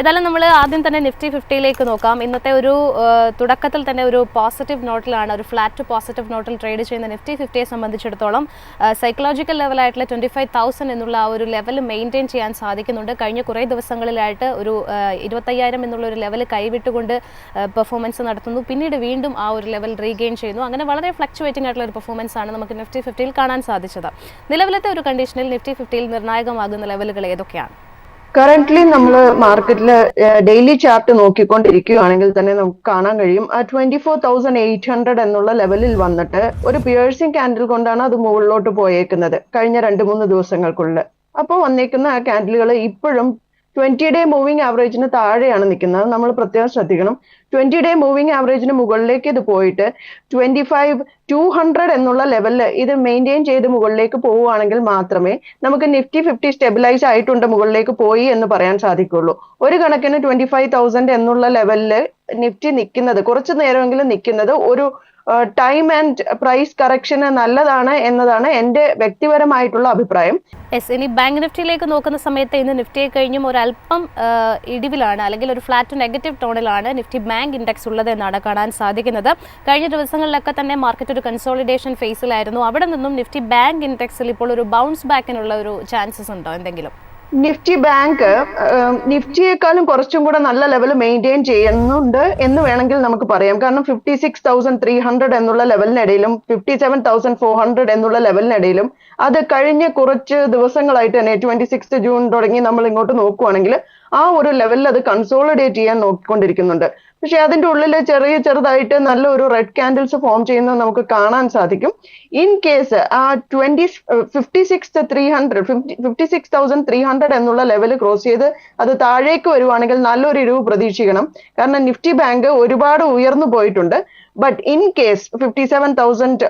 ഏതായാലും നമ്മൾ ആദ്യം തന്നെ നിഫ്റ്റി ഫിഫ്റ്റിയിലേക്ക് നോക്കാം. ഇന്നത്തെ ഒരു തുടക്കത്തിൽ തന്നെ ഒരു പോസിറ്റീവ് നോട്ടിലാണ് ഒരു ഫ്ലാറ്റ് പോസിറ്റീവ് നോട്ടിൽ ട്രേഡ് ചെയ്യുന്ന നിഫ്റ്റി ഫിഫ്റ്റിയെ സംബന്ധിച്ചിടത്തോളം സൈക്കോളജിക്കൽ ലെവലായിട്ടുള്ള ട്വന്റി ഫൈവ് തൗസൻഡ് എന്നുള്ള ആ ഒരു ലെവൽ മെയിന്റെയിൻ ചെയ്യാൻ സാധിക്കുന്നുണ്ട്. കഴിഞ്ഞ കുറേ ദിവസങ്ങളിലായിട്ട് ഒരു ഇരുപത്തയ്യായിരം എന്നുള്ള ഒരു ലെവൽ കൈവിട്ടുകൊണ്ട് പെർഫോമൻസ് നടത്തുന്നു. പിന്നീട് വീണ്ടും ആ ഒരു ലെവൽ റീഗെയിൻ ചെയ്യുന്നു. അങ്ങനെ വളരെ ഫ്ലക്ച്വേറ്റിംഗ് ആയിട്ടുള്ള ഒരു പെർഫോമൻസ് ആണ് നമുക്ക് നിഫ്റ്റി ഫിഫ്റ്റിയിൽ കാണാൻ സാധിച്ചത്. നിലവിലത്തെ ഒരു കണ്ടീഷനിൽ നിഫ്റ്റി ഫിഫ്റ്റിയിൽ നിർണായകമാകുന്ന ലെവലുകൾ ഏതൊക്കെയാണ്? കറന്റ്ലി നമ്മൾ മാർക്കറ്റിൽ ഡെയിലി ചാർട്ട് നോക്കിക്കൊണ്ടിരിക്കുകയാണെങ്കിൽ തന്നെ നമുക്ക് കാണാൻ കഴിയും. ആ twenty four thousand eight hundred എന്നുള്ള ലെവലിൽ വന്നിട്ട് ഒരു പിയേഴ്സിംഗ് കാൻഡിൽ കൊണ്ടാണ് അത് മുകളിലോട്ട് പോയേക്കുന്നത്. കഴിഞ്ഞ രണ്ട് മൂന്ന് ദിവസങ്ങൾക്കുള്ളിൽ അപ്പോൾ വന്നേക്കുന്ന ആ ക്യാൻഡിലുകൾ ഇപ്പോഴും ട്വന്റി ഡേ മൂവിംഗ് ആവറേജിന് താഴെയാണ് നിൽക്കുന്നത്. നമ്മൾ പ്രത്യേകം ശ്രദ്ധിക്കണം. ട്വന്റി ഡേ മൂവിംഗ് ആവറേജിന് മുകളിലേക്ക് ഇത് പോയിട്ട് ട്വന്റി ഫൈവ് ടു ഹൺഡ്രഡ് എന്നുള്ള ലെവലിൽ ഇത് മെയിന്റെയിൻ ചെയ്ത് മുകളിലേക്ക് പോവുകയാണെങ്കിൽ മാത്രമേ നമുക്ക് നിഫ്റ്റി ഫിഫ്റ്റി സ്റ്റെബിലൈസ് ആയിട്ടുണ്ട് മുകളിലേക്ക് പോയി എന്ന് പറയാൻ സാധിക്കുള്ളൂ ഒരു കണക്കിന് ട്വന്റി ഫൈവ് തൗസൻഡ് എന്നുള്ള ലെവലിൽ നിഫ്റ്റി നിൽക്കുന്നത് കുറച്ച് നേരമെങ്കിലും നിൽക്കുന്നത് ഒരു ടൈം ആൻഡ് പ്രൈസ് കറക്ഷന് നല്ലതാണ് എന്നതാണ് എന്റെ വ്യക്തിപരമായിട്ടുള്ള അഭിപ്രായം. യെസ് ഇനി ബാങ്ക് നിഫ്റ്റിയിലേക്ക് നോക്കുന്ന സമയത്ത് ഇന്ന് നിഫ്റ്റിയെ കഴിഞ്ഞും ഒരല്പം ഇടിവിലാണ് അല്ലെങ്കിൽ ഒരു ഫ്ലാറ്റ് നെഗറ്റീവ് ടോണിലാണ് നിഫ്റ്റി ബാങ്ക് ഇൻഡെക്സ് ഉള്ളത് എന്നാണ് കാണാൻ സാധിക്കുന്നത്. കഴിഞ്ഞ ദിവസങ്ങളിലൊക്കെ തന്നെ മാർക്കറ്റ് ഒരു കൺസോളിഡേഷൻ ഫേസിലായിരുന്നു അവിടെ നിന്നും നിഫ്റ്റി ബാങ്ക് ഇൻഡെക്സിൽ ഇപ്പോൾ ഒരു ബൗൺസ് ബാക്കിനുള്ള ഒരു ചാൻസസ് ഉണ്ടോ എന്തെങ്കിലും? നിഫ്റ്റി ബാങ്ക് നിഫ്റ്റിയെക്കാളും കുറച്ചും കൂടെ നല്ല ലെവൽ മെയിന്റെയിൻ ചെയ്യുന്നുണ്ട് എന്ന് വേണമെങ്കിൽ നമുക്ക് പറയാം. കാരണം fifty six thousand three hundred എന്നുള്ള ലെവലിനിടയിലും fifty seven thousand four hundred എന്നുള്ള ലെവലിനിടയിലും അത് കഴിഞ്ഞ കുറച്ച് ദിവസങ്ങളായിട്ട് തന്നെ ട്വന്റി സിക്സ് ജൂൺ തുടങ്ങി നമ്മൾ ഇങ്ങോട്ട് നോക്കുവാണെങ്കിൽ ആ ഒരു ലെവലിൽ അത് കൺസോളിഡേറ്റ് ചെയ്യാൻ നോക്കിക്കൊണ്ടിരിക്കുന്നുണ്ട്. പക്ഷെ അതിന്റെ ഉള്ളിൽ ചെറിയ ചെറുതായിട്ട് നല്ല ഒരു റെഡ് ക്യാൻഡിൽസ് ഫോം ചെയ്യുന്നത് നമുക്ക് കാണാൻ സാധിക്കും. ഇൻ കേസ് ആ twenty fifty six three hundred fifty six thousand three hundred എന്നുള്ള ലെവൽ ക്രോസ് ചെയ്ത് അത് താഴേക്ക് വരുവാണെങ്കിൽ നല്ലൊരു ഇടിവ് പ്രതീക്ഷിക്കണം. കാരണം നിഫ്റ്റി ബാങ്ക് ഒരുപാട് ഉയർന്നു പോയിട്ടുണ്ട്. But in case fifty seven thousand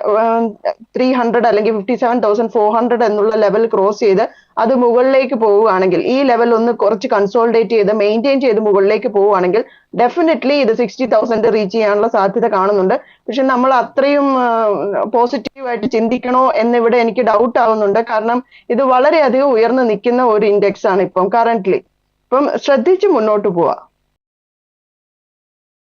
three hundred അല്ലെങ്കിൽ fifty seven thousand four hundred എന്നുള്ള ലെവൽ ക്രോസ് ചെയ്ത് അത് മുകളിലേക്ക് പോവുകയാണെങ്കിൽ ഈ ലെവൽ ഒന്ന് കുറച്ച് കൺസോൾഡേറ്റ് ചെയ്ത് മെയിന്റെയിൻ ചെയ്ത് മുകളിലേക്ക് പോവുകയാണെങ്കിൽ ഡെഫിനറ്റ്ലി ഇത് സിക്സ്റ്റി തൗസൻഡ് റീച്ച് ചെയ്യാനുള്ള സാധ്യത കാണുന്നുണ്ട്. പക്ഷെ നമ്മൾ അത്രയും പോസിറ്റീവായിട്ട് ചിന്തിക്കണോ എന്നിവിടെ എനിക്ക് ഡൗട്ട് ആവുന്നുണ്ട്. കാരണം ഇത് വളരെയധികം ഉയർന്നു നിൽക്കുന്ന ഒരു ഇൻഡെക്സ് ആണ് ഇപ്പം കറന്റ്ലി ഇപ്പം ശ്രദ്ധിച്ച് മുന്നോട്ട് പോവാ.